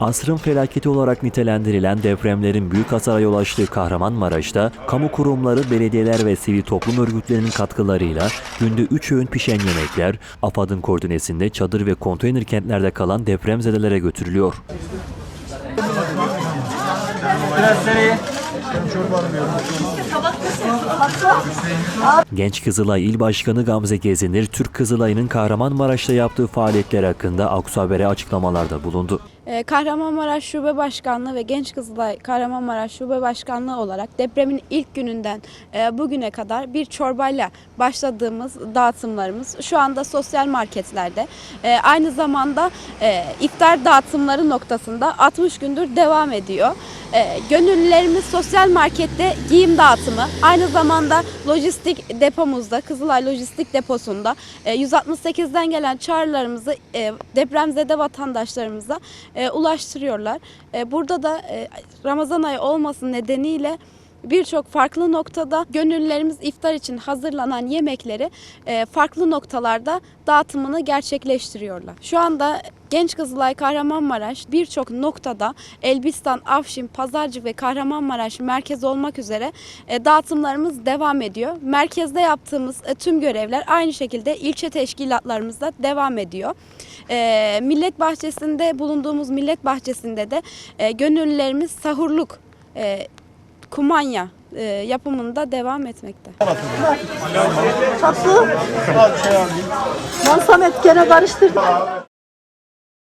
Asrın felaketi olarak nitelendirilen depremlerin büyük hasara yol açtığı Kahramanmaraş'ta kamu kurumları, belediyeler ve sivil toplum örgütlerinin katkılarıyla günde 3 öğün pişen yemekler AFAD'ın koordinesinde çadır ve konteyner kentlerde kalan depremzedelere götürülüyor. Genç Kızılay İl Başkanı Gamze Gezinir, Türk Kızılay'ın Kahramanmaraş'ta yaptığı faaliyetler hakkında Aksu Haber'e açıklamalarda bulundu. Ee, Kahramanmaraş Şube Başkanlığı ve Genç Kızılay Kahramanmaraş Şube Başkanlığı olarak depremin ilk gününden e, bugüne kadar bir çorbayla başladığımız dağıtımlarımız şu anda sosyal marketlerde e, aynı zamanda e, iftar dağıtımları noktasında 60 gündür devam ediyor. Gönüllülerimiz sosyal markette giyim dağıtımı aynı zamanda lojistik depomuzda Kızılay Lojistik Deposu'nda e, 168'den gelen çağrılarımızı depremzede vatandaşlarımıza e, ulaştırıyorlar. E, burada da e, Ramazan ayı olması nedeniyle birçok farklı noktada gönüllülerimiz iftar için hazırlanan yemekleri e, farklı noktalarda dağıtımını gerçekleştiriyorlar. Şu anda Genç Kızılay Kahramanmaraş birçok noktada Elbistan, Afşin, Pazarcık ve Kahramanmaraş merkez olmak üzere e, dağıtımlarımız devam ediyor. Merkezde yaptığımız e, tüm görevler aynı şekilde ilçe teşkilatlarımızda devam ediyor. Millet Bahçesi'nde bulunduğumuz Millet Bahçesi'nde de gönüllülerimiz sahurluk kumanya e, yapımında devam etmekte. Tatlı. Lan Samet gene karıştırdı.